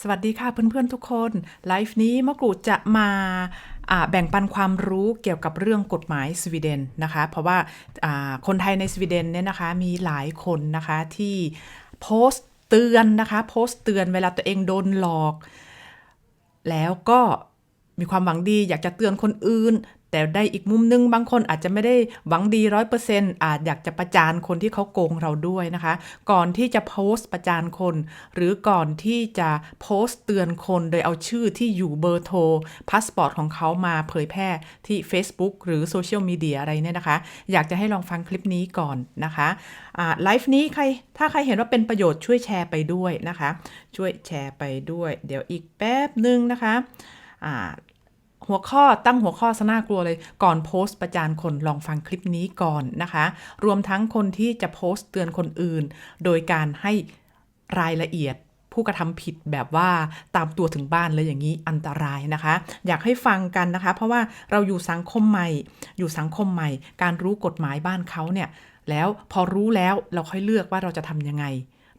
สวัสดีค่ะเพื่อนๆทุกคน ไลฟ์นี้มะกรูดจะมาแบ่งปันความรู้เกี่ยวกับเรื่องกฎหมายสวีเดนนะคะ เพราะว่าคนไทยในสวีเดนเนี่ยนะคะมีหลายคนนะคะที่โพสต์เตือนนะคะโพสต์เตือนเวลาตัวเองโดนหลอก แล้วก็มีความหวังดีอยากจะเตือนคนอื่น แต่ได้อีกมุมนึงบางคนอาจจะไม่ได้หวังดีร้อยเปอร์เซ็นต์อาจอยากจะประจานคนที่เขาโกงเราด้วยนะคะ ก่อนที่จะโพสต์ประจานคน หรือก่อนที่จะโพสต์เตือนคนโดยเอาชื่อที่อยู่เบอร์โทรพาสปอร์ตของเขามาเผยแพร่ที่ Facebook หรือโซเชียลมีเดียอะไรเนี่ยนะคะ อยากจะให้ลองฟังคลิปนี้ก่อนนะคะไลฟ์นี้ใครถ้าใครเห็นว่าเป็นประโยชน์ช่วยแชร์ไปด้วยนะคะ ช่วยแชร์ไปด้วย เดี๋ยวอีกแป๊บหนึ่งนะคะ หัวข้อตั้งหัวข้อซะน่ากลัวเลย ก่อนโพสต์ประจานคนลองฟังคลิปนี้ก่อนนะคะ รวมทั้งคนที่จะโพสต์เตือนคนอื่น โดยการให้รายละเอียดผู้กระทำผิดแบบว่าตามตัวถึงบ้านเลยอย่างนี้อันตรายนะคะ อยากให้ฟังกันนะคะ เพราะว่าเราอยู่สังคมใหม่ อยู่สังคมใหม่ การรู้กฎหมายบ้านเขาเนี่ยแล้วพอรู้แล้วเราค่อยเลือกว่าเราจะทำยังไง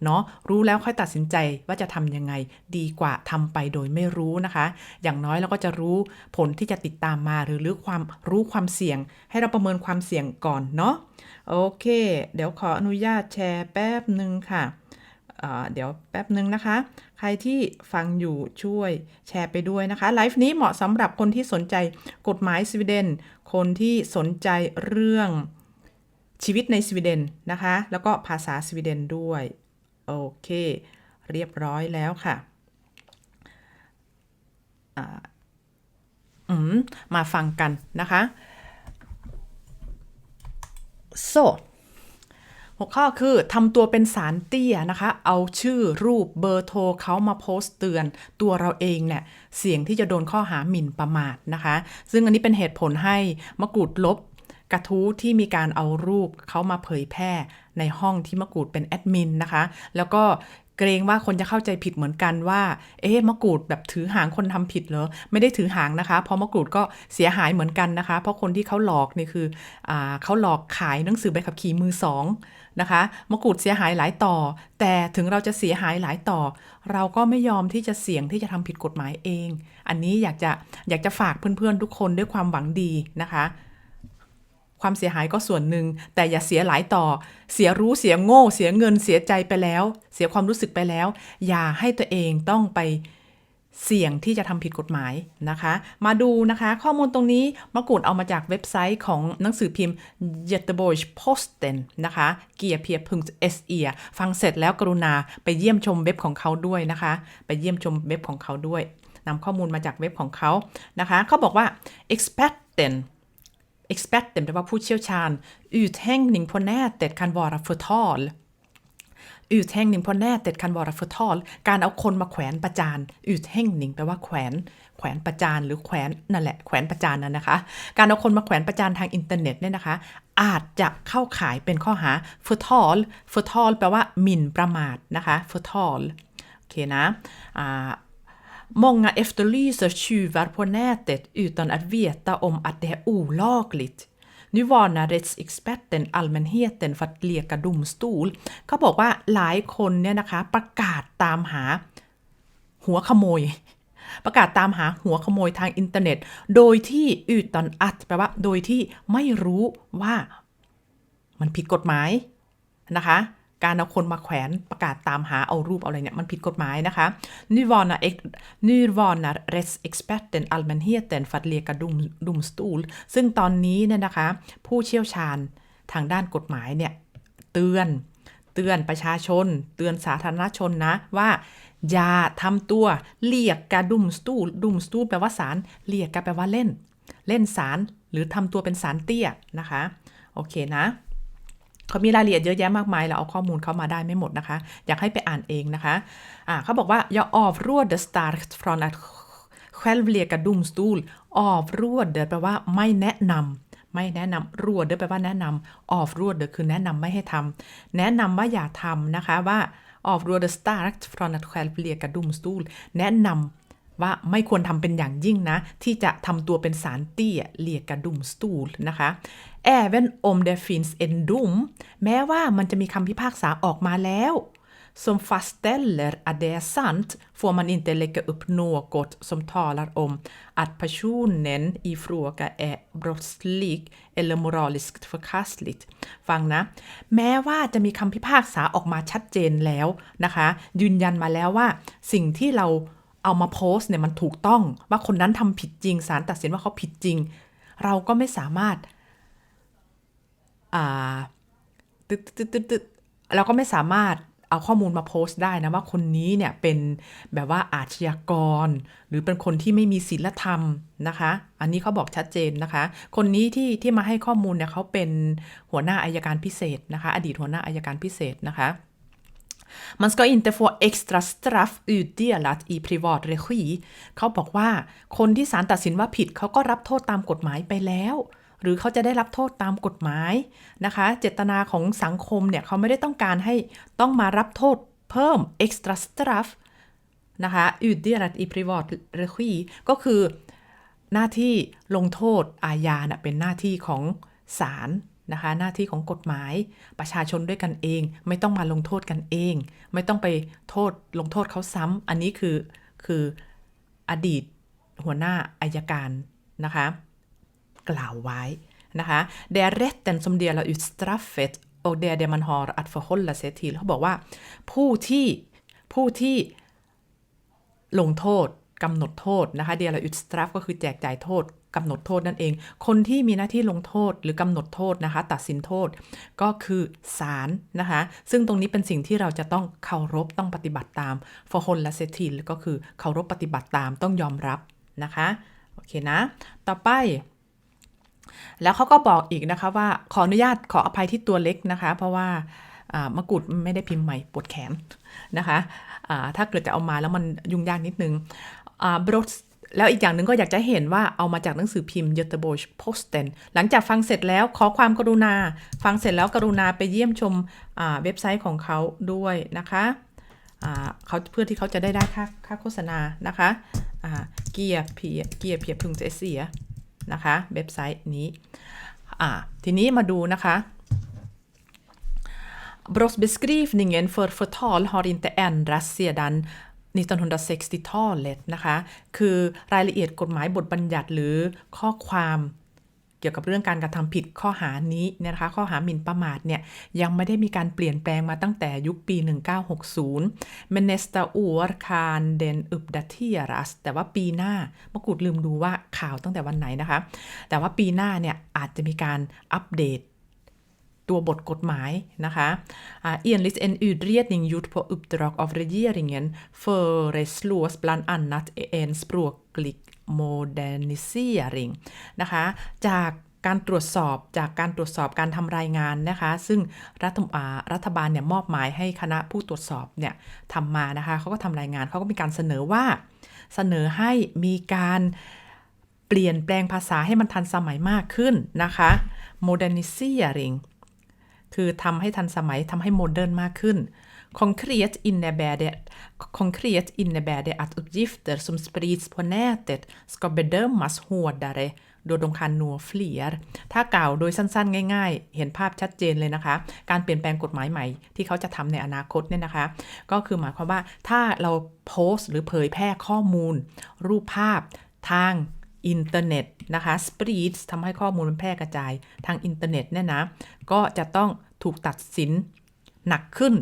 เนาะรู้แล้วค่อยตัดสินใจว่าจะทำยังไง ดีกว่าทำไปโดยไม่รู้นะคะ อย่างน้อยเราก็จะรู้ผลที่จะติดตามมาหรือรู้ความรู้ความเสี่ยง ให้เราประเมินความเสี่ยงก่อนเนาะโอเค เดี๋ยวขออนุญาตแชร์แป๊บหนึ่งค่ะเดี๋ยวแป๊บหนึ่งนะคะ ใครที่ฟังอยู่ช่วยแชร์ไปด้วยนะคะ ไลฟ์นี้เหมาะสำหรับคนที่สนใจกฎหมายสวีเดน คนที่สนใจเรื่องชีวิตในสวีเดนนะคะ แล้วก็ภาษาสวีเดนด้วย โอเค เรียบร้อยแล้วค่ะมมาฟังกันนะคะ so หัวข้อคือทำตัวเป็นสารเตี้ยนะคะ เอาชื่อรูปเบอร์โทรเขามาโพสต์เตือน ตัวเราเองเนี่ย เสี่ยงที่จะโดนข้อหาหมิ่นประมาทนะคะ ซึ่งอันนี้เป็นเหตุผลให้มะกรูดลบ กระทู้ที่มีการเอารูปเขามาเผยแพร่ในห้องที่มะกรูดเป็นแอดมินนะคะ แล้วก็เกรงว่าคนจะเข้าใจผิดเหมือนกันว่า เอ๊ะมะกรูดแบบถือหางคนทำผิดเหรอ ไม่ได้ถือหางนะคะ เพราะมะกรูดก็เสียหายเหมือนกันนะคะ เพราะคนที่เขาหลอกนี่คืออเขาหลอกขายหนังสือใบขับขี่มือสองนะคะ มะกรูดเสียหายหลายต่อ แต่ถึงเราจะเสียหายหลายต่อ เราก็ไม่ยอมที่จะเสี่ยงที่จะทำผิดกฎหมายเอง อันนี้อยากจะอยากจะฝากเพื่อนๆทุกคนด้วยความหวังดีนะคะ ความเสียหายก็ส่วนหนึ่ง แต่อย่าเสียหลายต่อ เสียรู้เสียโง่ เสียเงินเสียใจไปแล้ว เสียความรู้สึกไปแล้ว อย่าให้ตัวเองต้องไปเสี่ยงที่จะทำผิดกฎหมายนะคะ มาดูนะคะ ข้อมูลตรงนี้มะกูดเอามาจากเว็บไซต์ของหนังสือพิมพ์ g e t e b o r g Posten นะคะ g e a r p i e r s e ฟังเสร็จแล้วกรุณาไปเยี่ยมชมเว็บของเขาด้วยนะคะ ไปเยี่ยมชมเว็บของเขาด้วยนำข้อมูลมาจากเว็บของเขานะคะ เขาบอกว่า experten Experten แปลว่าผู้เชี่ยวชาญ uthängning på nätet kan vara förtal uthängning på nätet kan vara förtal การเอาคนมาแขวนประจาน uthängning แปลว่าแขวนแขวนประจานหรือแขวนนั่นแหละแขวนประจานนั่นนะคะ การเอาคนมาแขวนประจานทางอินเทอร์เน็ตเนี่ยนะคะ อาจจะเข้าขายเป็นข้อหา förtal förtal แปลว่าหมิ่นประมาทนะคะ förtal โอเคนะอ่า Många efterlyser tjuvar på nätet utan att veta om att det är olagligt. Nu varnar rättsexperten allmänheten för att leka domstol. เขาบอกว่าหลายคนเนี่ยนะคะประกาศตามหาหัวขโมย ประกาศตามหาหัวขโมยทางอินเทอร์เน็ต โดยที่อุตอนอัดแปลว่า โดยที่ไม่รู้ว่า มันผิดกฎหมายนะคะ การเอาคนมาแขวนประกาศตามหาเอารูปเอาอะไรเนี่ยมันผิดกฎหมายนะคะ Nu varnar, nu varnar rättsexperten allmänheten för att leka dom, domstol ซึ่งตอนนี้เนี่ยนะคะ ผู้เชี่ยวชาญทางด้านกฎหมายเนี่ยเตือนเตือนประชาชน เตือนสาธารณชนนะว่า อย่าทำตัวเรียกกาดุมสตูลดุมสตูลแปลว่าสารเรียกกาแปลว่าเล่น เล่นสารหรือทำตัวเป็นสารเตี้ยนะคะ โอเคนะ เขามีรายละเอียดเยอะแยะมากมายเราเอาข้อมูลเข้ามาได้ไม่หมดนะคะ อยากให้ไปอ่านเองนะคะอ่าเขาบอกว่า jag avråder starkt från att själv leka domstol avråder แปลว่าไม่แนะนำไม่แนะนำรวดเดอแปลว่าแนะนำ avråder คือแนะนำไม่ให้ทำแนะนำว่าอย่าทำนะคะว่า avråder starkt från att själv leka domstol แนะนำว่าไม่ควรทำเป็นอย่างยิ่งนะ ที่จะทำตัวเป็นสารเตี้ยเรียกกระดุมสตูลนะคะ även om det finns en dom แม้ว่ามันจะมีคำพิพากษาออกมาแล้ว som fastställer att det är sant får man inte lägga upp något som talar om att personen i fråga är brottslig eller moraliskt förkastligt ฟังนะ แม้ว่าจะมีคำพิพากษาออกมาชัดเจนแล้วนะคะ ยืนยันมาแล้วว่า สิ่งที่เราเอามาโพสต์เนี่ยมันถูกต้อง ว่าคนนั้นทำผิดจริงศาลตัดสินว่าเขาผิดจริง เราก็ไม่สามารถ ตึ๊ดตึ๊ดตึ๊ดตึ๊ดเราก็ไม่สามารถเอาข้อมูลมาโพสต์ได้นะว่าคนนี้เนี่ยเป็นแบบว่าอาชญากร หรือเป็นคนที่ไม่มีศีลธรรมนะคะ อันนี้เขาบอกชัดเจนนะคะ คนนี้ที่ที่มาให้ข้อมูลเนี่ยเขาเป็นหัวหน้าอายการพิเศษนะคะ อดีตหัวหน้าอายการพิเศษนะคะ Man ska inte få extra straff utdelat i privat regi เขาบอกว่าคนที่ศาลตัดสินว่าผิดเขาก็รับโทษตามกฎหมายไปแล้ว หรือเขาจะได้รับโทษตามกฎหมายนะคะ เจตนาของสังคมเนี่ยเขาไม่ได้ต้องการให้ต้องมารับโทษเพิ่ม extra straff นะคะ utdelat i privat regi ก็คือหน้าที่ลงโทษอาญาเป็นหน้าที่ของศาลนะคะ หน้าที่ของกฎหมายประชาชนด้วยกันเอง ไม่ต้องมาลงโทษกันเอง ไม่ต้องไปโทษลงโทษเขาซ้ำอันนี้คือคืออดีตหัวหน้าอายการนะคะ กล่าวไว้นะคะ det är rätten som delar ut straffet och det är det man har att förhålla sig till เขาบอกว่า ผู้ที่ผู้ที่ลงโทษกำหนดโทษนะคะ delar ut straff ก็คือแจกจ่ายโทษกำหนดโทษนั่นเอง คนที่มีหน้าที่ลงโทษหรือกำหนดโทษนะคะ ตัดสินโทษก็คือศาลนะคะ ซึ่งตรงนี้เป็นสิ่งที่เราจะต้องเคารพต้องปฏิบัติตาม for h o l l a s e t i l ก็คือเคารพปฏิบัติตามต้องยอมรับนะคะ โอเคนะ ต่อไป แล้วเขาก็บอกอีกนะคะว่าขออนุญาตขออภัยที่ตัวเล็กนะคะ เพราะว่ามะกรูดไม่ได้พิมพ์ใหม่ปวดแขนนะคะอ่าถ้าเกิดจะเอามาแล้วมันยุ่งยากนิดนึงบรสแล้วอีกอย่างหนึ่งก็อยากจะเห็นว่าเอามาจากหนังสือพิมพ์ g ö t e b o r g Posten หลังจากฟังเสร็จแล้วขอความกรุณา ฟังเสร็จแล้วกรุณาไปเยี่ยมชมเว็บไซต์ของเขาด้วยนะคะเขาเพื่อที่เขาจะได้ได้ค่าค่าโฆษณานะคะเกียร์เพียเกียร์เพียพึงจะเสีย นะคะเว็บไซต์นี้ทีนี้มาดูนะคะ Brottsbeskrivningen för förtal har inte ändrats sedan 1960-talet นะคะ คือรายละเอียดกฎหมายบทบัญญัติหรือข้อความ เกี่ยวกับเรื่องการกระทำผิดข้อหานี้นะคะข้อหาหมิ่นประมาทเนี่ยยังไม่ได้มีการเปลี่ยนแปลงมาตั้งแต่ยุคปี 1960 Men nästa år kan den uppdateras แต่ว่าปีหน้ามกูดลืมดูว่าข่าวตั้งแต่วันไหนนะคะ แต่ว่าปีหน้าเนี่ยอาจจะมีการอัปเดตตัวบทกฎหมายนะคะ Enligt en utredning gjord på uppdrag av regeringen föreslås bland annat en språklig modernisering นะคะ จากการตรวจสอบจากการตรวจสอบการทำรายงานนะคะ ซึ่งรัฐรัฐบาลเนี่ยมอบหมายให้คณะผู้ตรวจสอบเนี่ยทำมานะคะเขาก็ทำรายงานเขาก็มีการเสนอว่าเสนอให้มีการเปลี่ยนแปลงภาษาให้มันทันสมัยมากขึ้นนะคะ modernisering คือทำให้ทันสมัยทำให้โมเดิร์นมากขึ้น Konkret innebär det, konkret innebär det att uppgifter som sprids på nätet ska bedömas hårdare då de kan nå fler ถ้ากล่าวโดยสั้นๆ ง่ายๆ เห็นภาพชัดเจนเลยนะคะ การเปลี่ยนแปลงกฎหมายใหม่ที่เขาจะทำในอนาคตเนี่ยนะคะ ก็คือหมายความว่าถ้าเราโพสต์หรือเผยแพร่ข้อมูล รูปภาพทางอินเทอร์เน็ตนะคะ s p r e a d ทำให้ข้อมูลมันแพร่กระจายทางอินเทอร์เน็ตเนี่ยนะ ก็จะต้องถูกตัดสินหนักขึ้น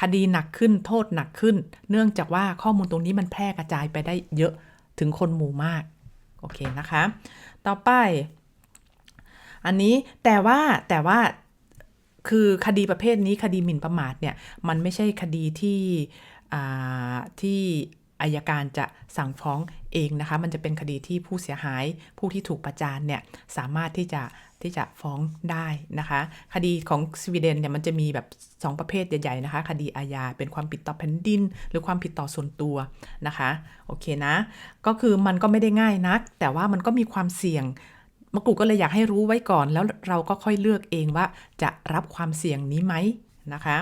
คดีหนักขึ้นโทษหนักขึ้น เนื่องจากว่าข้อมูลตรงนี้มันแพร่กระจายไปได้เยอะถึงคนหมู่มาก โอเคนะคะ ต่อไป อันนี้แต่ว่าแต่ว่าคือคดีประเภทนี้คดีหมิ่นประมาทเนี่ย มันไม่ใช่คดีที่ที่อายการจะสั่งฟ้องเองนะคะ มันจะเป็นคดีที่ผู้เสียหายผู้ที่ถูกประจานเนี่ย สามารถที่จะ ที่จะฟ้องได้นะคะ คดีของสวีเดนเนี่ยมันจะมีแบบ 2 ประเภทใหญ่ๆนะคะ คดีอาญาเป็นความผิดต่อแผ่นดิน หรือความผิดต่อส่วนตัวนะคะ โอเคนะ ก็คือมันก็ไม่ได้ง่ายนัก แต่ว่ามันก็มีความเสี่ยงมะกูก็เลยอยากให้รู้ไว้ก่อน แล้วเราก็ค่อยเลือกเองว่าจะรับความเสี่ยงนี้ไหมนะคะ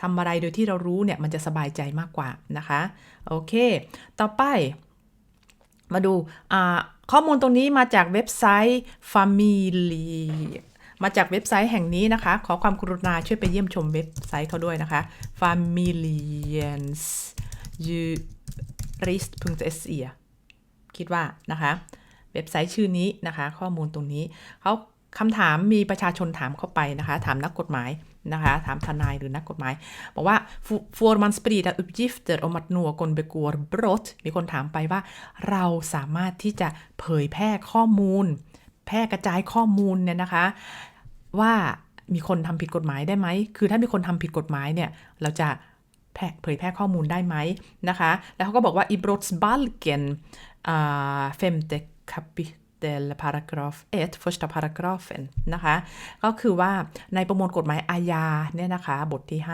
ทำอะไรโดยที่เรารู้เนี่ยมันจะสบายใจมากกว่านะคะ โอเค ต่อไป มาดูข้อมูลตรงนี้มาจากเว็บไซต์ Family มาจากเว็บไซต์แห่งนี้นะคะ ขอความกรุณาช่วยไปเยี่ยมชมเว็บไซต์เขาด้วยนะคะ familiensjurist.se คิดว่านะคะ เว็บไซต์ชื่อนี้นะคะ ข้อมูลตรงนี้เขาคำถามมีประชาชนถามเข้าไปนะคะ ถามนักกฎหมาย นะคะถามทนายหรือนักกฎหมาย บอกว่า får man sprida uppgifter om att någon begår brott มีคนถามไปว่า เราสามารถที่จะเผยแพร่ข้อมูล แพร่กระจายข้อมูลเนี่ยนะคะ ว่ามีคนทำผิดกฎหมายได้ไหม คือถ้ามีคนทำผิดกฎหมายเนี่ย เราจะเผยแพร่ข้อมูลได้ไหมนะคะ แล้วเขาก็บอกว่า i brottsbalken femte kapitel paragraf 1 första paragrafen นะคะ ก็คือว่าในประมวลกฎหมายอาญาเนี่ยนะคะ บทที่5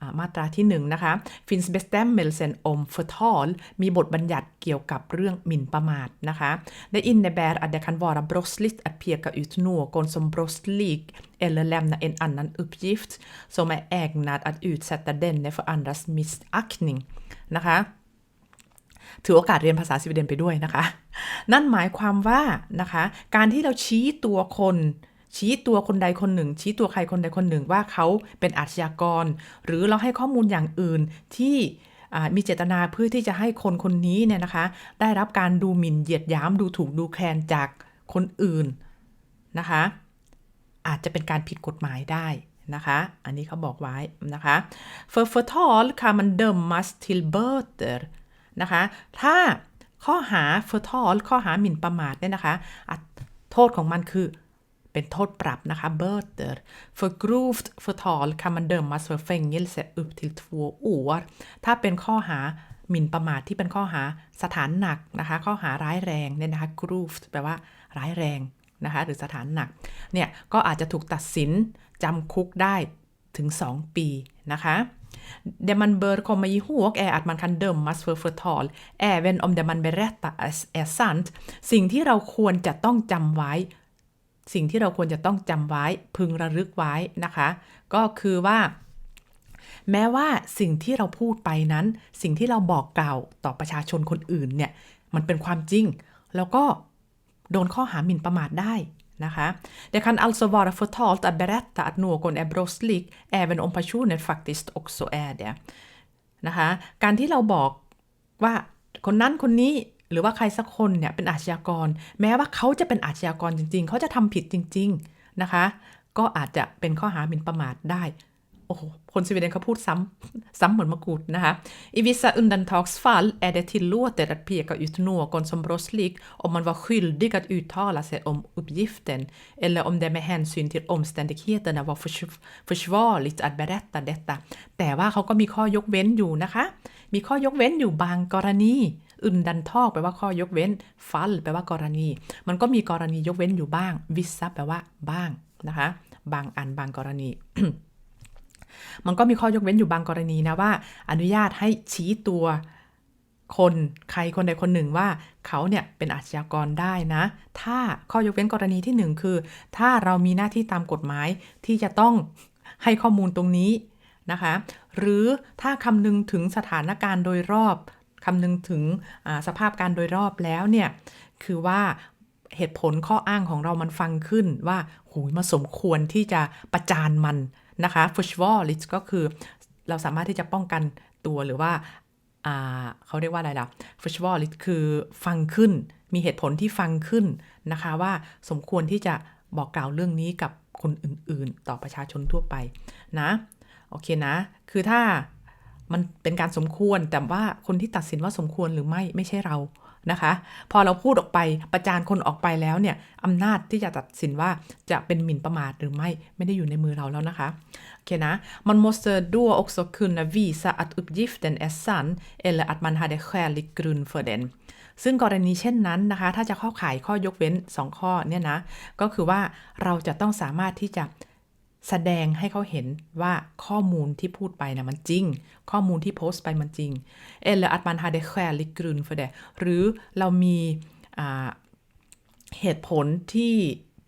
อ่ามาตราที่1นะคะ finns bestämmelsen om förtal มีบทบัญญัติเกี่ยวกับเรื่องหมิ่นประมาทนะคะ det innebär att det kan vara brottsligt att peka ut någon som brottslig eller lämna en annan uppgift som är ägnad att utsätta denne för andras missaktning นะคะ ถือโอกาสเรียนภาษาสวีเดนไปด้วยนะคะ นั่นหมายความว่านะคะ การที่เราชี้ตัวคนชี้ตัวคนใดคนหนึ่ง ชี้ตัวใครคนใดคนหนึ่งว่าเขาเป็นอาชญากร หรือเราให้ข้อมูลอย่างอื่นที่มีเจตนาเพื่อที่จะให้คนคนนี้เนี่ยนะคะ ได้รับการดูหมิ่นเหยียดหยามดูถูกดูแคลนจากคนอื่นนะคะ อาจจะเป็นการผิดกฎหมายได้นะคะ อันนี้เขาบอกไว้นะคะ för förtal kan man dömas till böter นะคะ ถ้าข้อหา förtal ข้อหาหมิ่นประมาทเนี่ยนะคะอะโทษของมันคือเป็นโทษปรับนะคะ böter för grovt förtal kan man dömas för fängelse upp till två år ถ้าเป็นข้อหาหมิ่นประมาทที่เป็นข้อหาสถานหนักนะคะ ข้อหาร้ายแรงเนี่ยนะคะ grovt แปลว่าร้ายแรงนะคะ หรือสถานหนัก เนี่ย ก็อาจจะถูกตัดสินจำคุกได้ถึง 2 ปีนะคะ Det man bör komma ihåg är att man kan dömas för förtal även om det man berättar är, är sant สิ่งที่เราควรจะต้องจำไว้ สิ่งที่เราควรจะต้องจำไว้ พึงระลึกไว้นะคะ ก็คือว่า แม้ว่าสิ่งที่เราพูดไปนั้น สิ่งที่เราบอกกล่าวต่อประชาชนคนอื่นเนี่ย มันเป็นความจริง แล้วก็โดนข้อหาหมิ่นประมาทได้ นะคะ Det kan alltså vara fatalt att berätta att någon är brottslig även om personen faktiskt också är det นะคะการที่เราบอกว่าคนนั้นคนนี้หรือว่าใครสักคนเนี่ยเป็นอาชญากร แม้ว่าเขาจะเป็นอาชญากรจริง ๆ เขาจะทำผิดจริง ๆ นะคะ ก็อาจจะเป็นข้อหาหมิ่นประมาทได้ โอ้โห คนสวีเดนเขาพูดซ้ำซ้ำเหมือนมะกรูดนะคะ I vissa undantagsfall är det tillåtet att peka ut någon som brottslig om man var skyldig att uttala sig om uppgiften eller om det med hänsyn till omständigheterna var förs- försvarligt att berätta detta แต่ว่าเขาก็มีข้อยกเว้นอยู่นะคะ มีข้อยกเว้นอยู่บางกรณีอึนดันทอกแปลว่าข้อยกเว้น ฟัลแปลว่ากรณี มันก็มีกรณียกเว้นอยู่บ้าง วิสแปลว่าบ้างนะคะ บางอันบางกรณี มันก็มีข้อยกเว้นอยู่บางกรณีนะว่า อนุญาตให้ชี้ตัวคนใครคนใดคนหนึ่งว่าเขาเนี่ยเป็นอาชญากรได้นะ ถ้าข้อยกเว้นกรณีที่หนึ่งคือ ถ้าเรามีหน้าที่ตามกฎหมายที่จะต้องให้ข้อมูลตรงนี้นะคะ หรือถ้าคำนึงถึงสถานการณ์โดยรอบคำนึงถึงสภาพการโดยรอบแล้วเนี่ย คือว่าเหตุผลข้ออ้างของเรามันฟังขึ้นว่าหูยมาสมควรที่จะประจานมัน นะคะ f u s h w a l i t ก็คือเราสามารถที่จะป้องกันตัวหรือว่าาเขาเรียกว่าอะไรล่ะ f u s h w a l i t คือฟังขึ้น มีเหตุผลที่ฟังขึ้นนะคะว่าสมควรที่จะบอกกล่าวเรื่องนี้กับคนอื่นๆ ต่อประชาชนทั่วไปนะ โอเคนะ คือถ้ามันเป็นการสมควรแต่ว่าคนที่ตัดสินว่าสมควรหรือไม่ไม่ใช่เรา นะคะ พอเราพูดออกไปประจานคนออกไปแล้วเนี่ยอำนาจที่จะตัดสินว่าจะเป็นหมิ่นประมาทหรือไม่ไม่ได้อยู่ในมือเราแล้วนะคะโอเคนะ man måste då också kunna visa att uppgiften är sann eller att man hade skälig grund för den ซึ่งกรณีเช่นนั้นนะคะ ถ้าจะเข้าข่ายข้อยกเว้น 2 ข้อเนี่ยนะ ก็คือว่าเราจะต้องสามารถที่จะ แสดงให้เขาเห็นว่าข้อมูลที่พูดไปนะมันจริง ข้อมูลที่โพสต์ไปมันจริง eller att man hade skälig grund för det หรือเรามีเหตุผลที่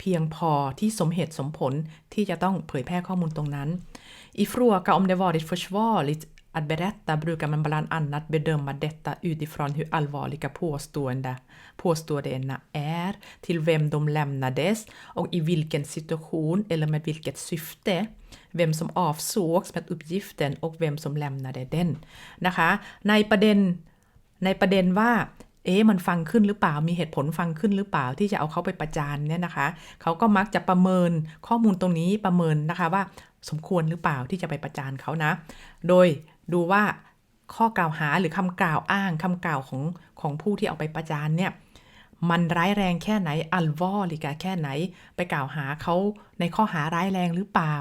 เพียงพอที่สมเหตุสมผลที่จะต้องเผยแพร่ข้อมูลตรงนั้น I fråga om det varit försvarligt att berätta brukar man bland annat bedöma detta utifrån hur allvarliga påstående, påståendena är, till vem de lämnades och i vilken situation eller med vilket syfte, vem som avsågs med uppgiften och vem som lämnade den นะคะ ในประเด็น ในประเด็นว่า เอ๊ะมันฟังขึ้นหรือเปล่า มีเหตุผลฟังขึ้นหรือเปล่าที่จะเอาเขาไปประจานเนี่ยนะคะ เขาก็มักจะประเมินข้อมูลตรงนี้ประเมินนะคะว่าสมควรหรือเปล่าที่จะไปประจานเขานะ โดย ดูว่าข้อกล่าวหาหรือคำกล่าวอ้างคำกล่าวของของผู้ที่เอาไปประจานเนี่ยมันร้ายแรงแค่ไหนอัลวอลิกาแค่ไหน ไปกล่าวหาเขาในข้อหาร้ายแรงหรือเปล่า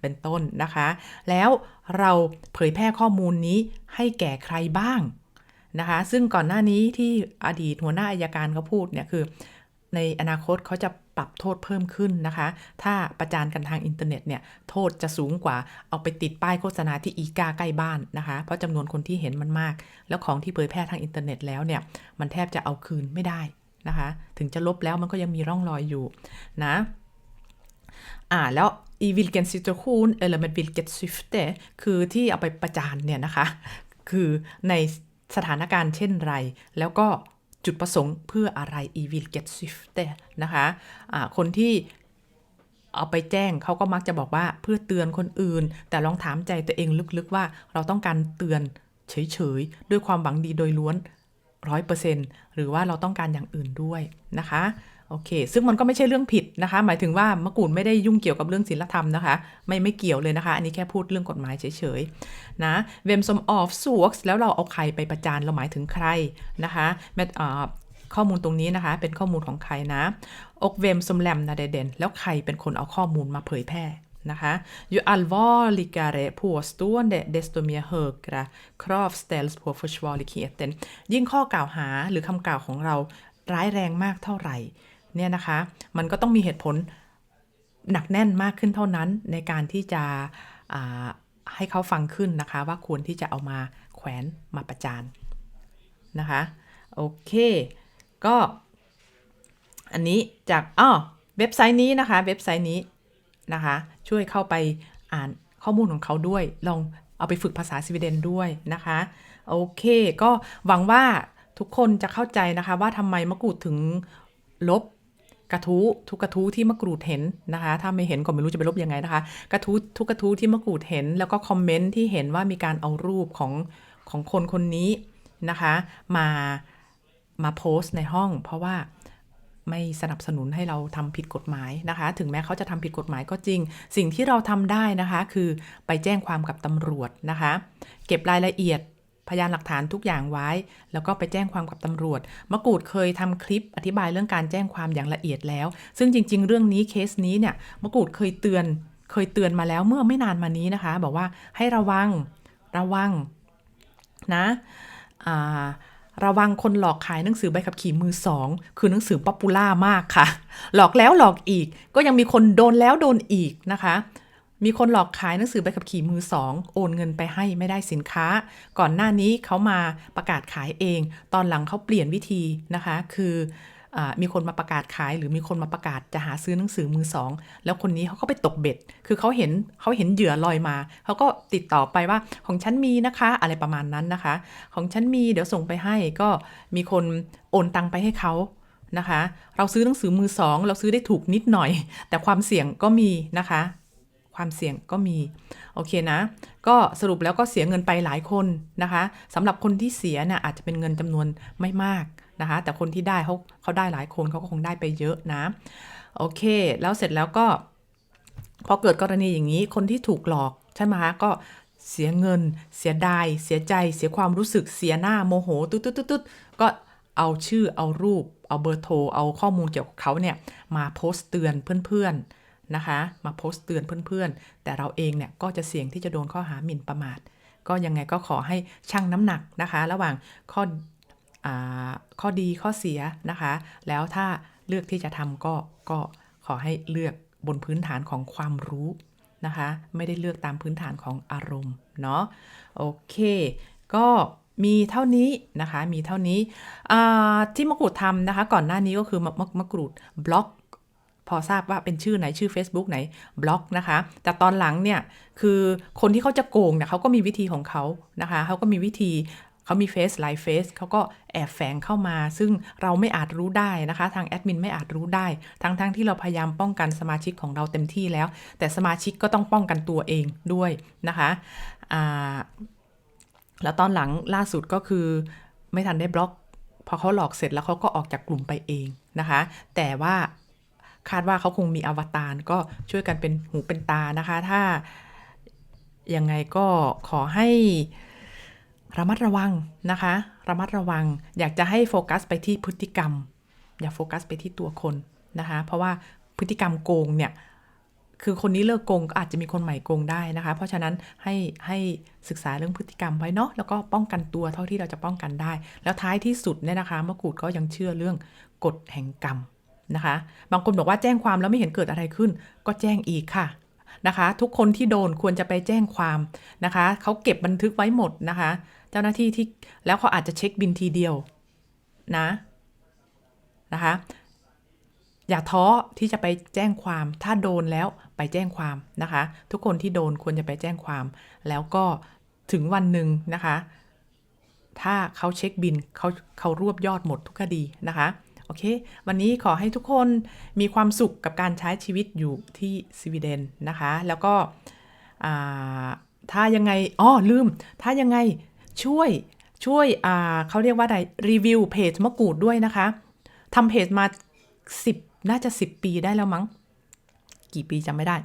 เป็นต้นนะคะ แล้วเราเผยแพร่ข้อมูลนี้ให้แก่ใครบ้างนะคะ ซึ่งก่อนหน้านี้ที่อดีตหัวหน้าอายการเขาพูดเนี่ยคือ ในอนาคตเขาจะ ปรับโทษเพิ่มขึ้นนะคะ ถ้าประจานกันทางอินเทอร์เน็ตเนี่ย โทษจะสูงกว่าเอาไปติดป้ายโฆษณาที่อีกาใกล้บ้านนะคะ เพราะจำนวนคนที่เห็นมันมาก แล้วของที่เผยแพร่ทางอินเทอร์เน็ตแล้วเนี่ย มันแทบจะเอาคืนไม่ได้นะคะ ถึงจะลบแล้วมันก็ยังมีร่องรอยอยู่นะอ่าแล้ว i vilken situation eller med vilket syfte คือที่เอาไปประจานเนี่ยนะคะ คือในสถานการณ์เช่นไร แล้วก็ จุดประสงค์เพื่ออะไร i vilket syfte นะคะะคนที่เอาไปแจ้งเขาก็มักจะบอกว่าเพื่อเตือนคนอื่น แต่ลองถามใจตัวเองลึกๆว่าเราต้องการเตือนเฉยๆ ด้วยความหวังดีโดยล้วนร้อยเปอร์เซ็นต์หรือว่าเราต้องการอย่างอื่นด้วยนะคะ โอเค ซึ่งมันก็ไม่ใช่เรื่องผิดนะคะ หมายถึงว่ามะกรูดไม่ได้ยุ่งเกี่ยวกับเรื่องศีลธรรมนะคะ ไม่ไม่เกี่ยวเลยนะคะ อันนี้แค่พูดเรื่องกฎหมายเฉยๆ นะเวมสมออฟสวกแล้วเราเอาใครไปประจานเราหมายถึงใครนะคะแมทอ่าข้อมูลตรงนี้นะคะ เป็นข้อมูลของใครนะ อกเวมสมแลมนาเดเดน แล้วใครเป็นคนเอาข้อมูลมาเผยแพร่นะคะ ju allvarligare påstående desto mer högre krav ställs på försvarligheten ยิ่งข้อกล่าวหาหรือคำกล่าวของเราร้ายแรงมากเท่าไหร่ เนี่ยนะคะ มันก็ต้องมีเหตุผลหนักแน่นมากขึ้นเท่านั้นในการที่จะให้เขาฟังขึ้นนะคะ ว่าควรที่จะเอามาแขวนมาประจานนะคะ โอเค ก็ อันนี้จากอ้อเว็บไซต์นี้นะคะ เว็บไซต์นี้นะคะ ช่วยเข้าไปอ่านข้อมูลของเขาด้วย ลองเอาไปฝึกภาษาสวีเดนด้วยนะคะ โอเค ก็หวังว่าทุกคนจะเข้าใจนะคะว่าทำไมมะกรูดถึงลบ กระทู้ทุกกระทู้ที่มะกรูดเห็นนะคะ ถ้าไม่เห็นก็ไม่รู้จะไปลบยังไงนะคะ กระทู้ทุกกระทู้ที่มะกรูดเห็น แล้วก็คอมเมนต์ที่เห็นว่ามีการเอารูปของของคนคนนี้นะคะ มามาโพสต์ในห้อง เพราะว่าไม่สนับสนุนให้เราทำผิดกฎหมายนะคะ ถึงแม้เขาจะทำผิดกฎหมายก็จริง สิ่งที่เราทำได้นะคะ คือไปแจ้งความกับตำรวจนะคะ เก็บรายละเอียด พยานหลักฐานทุกอย่างไว้ แล้วก็ไปแจ้งความกับตำรวจ มะกูดเคยทำคลิปอธิบายเรื่องการแจ้งความอย่างละเอียดแล้ว ซึ่งจริง ๆ เรื่องนี้เคสนี้เนี่ยมะกูดเคยเตือน เคยเตือนมาแล้วเมื่อไม่นานมานี้นะคะ บอกว่าให้ระวังระวังนะระวังคนหลอกขายหนังสือใบขับขี่มือสองคือหนังสือป๊อปปูล่ามากค่ะ หลอกแล้วหลอกอีกก็ยังมีคนโดนแล้วโดนอีกนะคะ มีคนหลอกขายหนังสือใบขับขี่มือสองโอนเงินไปให้ไม่ได้สินค้า ก่อนหน้านี้เขามาประกาศขายเอง ตอนหลังเขาเปลี่ยนวิธีนะคะ คืออมีคนมาประกาศขาย หรือมีคนมาประกาศจะหาซื้อหนังสือมือสองแล้วคนนี้เขาก็ไปตกเบ็ด คือเขาเห็นเขาเห็นเหยื่อลอยมาเขาก็ติดต่อไปว่าของฉันมีนะคะ อะไรประมาณนั้นนะคะ ของฉันมีเดี๋ยวส่งไปให้ก็มีคนโอนตังไปให้เขานะคะ เราซื้อหนังสือมือสองเราซื้อได้ถูกนิดหน่อย แต่ความเสี่ยงก็มีนะคะ ความเสี่ยงก็มี โอเคนะ ก็สรุปแล้วก็เสียเงินไปหลายคนนะคะสำหรับคนที่เสียนี่ยอาจจะเป็นเงินจำนวนไม่มากนะคะ แต่คนที่ได้เขาเขาได้หลายคนเขาก็คงได้ไปเยอะนะ โอเค แล้วเสร็จแล้วก็ พอเกิดกรณีอย่างนี้คนที่ถูกหลอกใช่ไหมคะก็เสียเงิน เสียดาย เสียใจ เสียความรู้สึก เสียหน้าโมโห ตุ๊ดตุ๊ดตุ๊ดตุ๊ดก็เอาชื่อ เอารูป เอาเบอร์โทร เอาข้อมูลเกี่ยวกับเขาเนี่ย มาโพสต์เตือนเพื่อนๆ นะคะ มาโพสต์เตือนเพื่อนๆ แต่เราเองเนี่ยก็จะเสี่ยงที่จะโดนข้อหาหมิ่นประมาท ก็ยังไงก็ขอให้ชั่งน้ำหนักนะคะ ระหว่างข้ออข้อดีข้อเสียนะคะ แล้วถ้าเลือกที่จะทำก็ก็ขอให้เลือกบนพื้นฐานของความรู้นะคะ ไม่ได้เลือกตามพื้นฐานของอารมณ์เนาะโอเค ก็มีเท่านี้นะคะ มีเท่านี้ที่มะกรูดทำนะคะ ก่อนหน้านี้ก็คือมะมะมะกรูดบล็อก พอทราบว่าเป็นชื่อไหนชื่อ Facebook ไหนบล็อกนะคะ แต่ตอนหลังเนี่ยคือคนที่เขาจะโกงเนี่ยเขาก็มีวิธีของเขานะคะเขาก็มีวิธีเขามีเฟซไลฟ์เฟซเขาก็แอบแฝงเข้ามา ซึ่งเราไม่อาจรู้ได้นะคะ ทางแอดมินไม่อาจรู้ได้ ทั้งๆทที่เราพยายามป้องกันสมาชิกของเราเต็มที่แล้ว แต่สมาชิกก็ต้องป้องกันตัวเองด้วยนะคะแล้วตอนหลังล่าสุดก็คือไม่ทันได้บล็อก พอเขาหลอกเสร็จแล้วเขาก็ออกจากกลุ่มไปเองนะคะ แต่ว่า คาดว่าเขาคงมีอวตารก็ช่วยกันเป็นหูเป็นตานะคะ ถ้ายังไงก็ขอให้ระมัดระวังนะคะ ระมัดระวัง อยากจะให้โฟกัสไปที่พฤติกรรม อย่าโฟกัสไปที่ตัวคนนะคะ เพราะว่าพฤติกรรมโกงเนี่ย คือคนนี้เลิกโกงก็อาจจะมีคนใหม่โกงได้นะคะ เพราะฉะนั้นให้ให้ศึกษาเรื่องพฤติกรรมไว้เนาะ แล้วก็ป้องกันตัวเท่าที่เราจะป้องกันได้ แล้วท้ายที่สุดเนี่ยนะคะมะกูดก็ยังเชื่อเรื่องกฎแห่งกรรม นะคะ บางคนบอกว่าแจ้งความแล้วไม่เห็นเกิดอะไรขึ้น ก็แจ้งอีกค่ะนะคะ ทุกคนที่โดนควรจะไปแจ้งความนะคะเขาเก็บบันทึกไว้หมดนะคะ เจ้าหน้าที่ที่แล้วเขาอาจจะเช็คบินทีเดียวนะนะคะ อย่าท้อที่จะไปแจ้งความ ถ้าโดนแล้วไปแจ้งความนะคะ ทุกคนที่โดนควรจะไปแจ้งความ แล้วก็ถึงวันหนึ่งนะคะ ถ้าเขาเช็คบินเขาเขารวบยอดหมดทุกคดีนะคะ โอเค วันนี้ขอให้ทุกคนมีความสุขกับการใช้ชีวิตอยู่ที่สวีเดนนะคะ แล้วก็ถ้ายังไงอ๋อลืม ถ้ายังไงช่วยช่วยเขาเรียกว่าอะไรรีวิวเพจมะกรูดด้วยนะคะทำเพจมา 10 น่าจะ 10 ปีได้แล้วมั้ง กี่ปีจำไม่ได้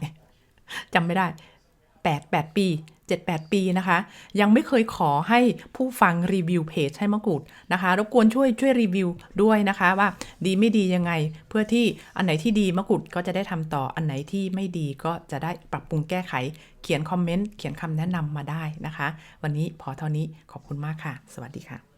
จำไม่ได้ 8 8 ปี 7 8 ปีนะคะ ยังไม่เคยขอให้ผู้ฟังรีวิวเพจให้มะกรูดนะคะรบกวนช่วยช่วยรีวิวด้วยนะคะว่าดีไม่ดียังไง เพื่อที่อันไหนที่ดีมะกรูดก็จะได้ทำต่ออันไหนที่ไม่ดีก็จะได้ปรับปรุงแก้ไข เขียนคอมเมนต์เขียนคำแนะนำมาได้นะคะ วันนี้พอเท่านี้ขอบคุณมากค่ะ สวัสดีค่ะ